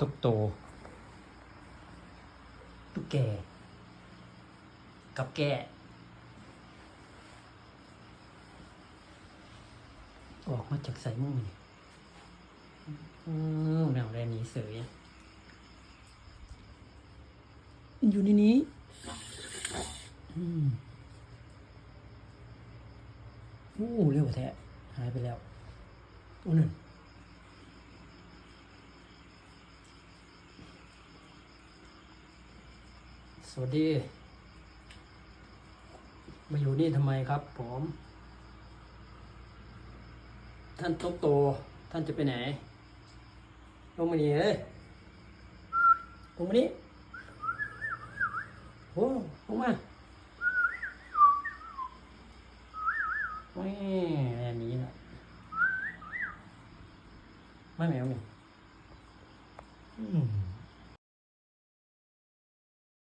ตุกโต ตุ๊กแก กับแกออกมาจากใส่มุ้งนี่อืมแนวแรนี้เสยอยู่ในนี้ อืมอู้เร็วแท้หายไปแล้วอู้นั่น สวัสดี มาอยู่นี่ทำไมครับผม ท่านโตกโต ท่านจะไปไหน ลงมานี่เอ้ยลงมานี่โอ้ลงมาแม่อันนี้นะไม่แมวนี่อืม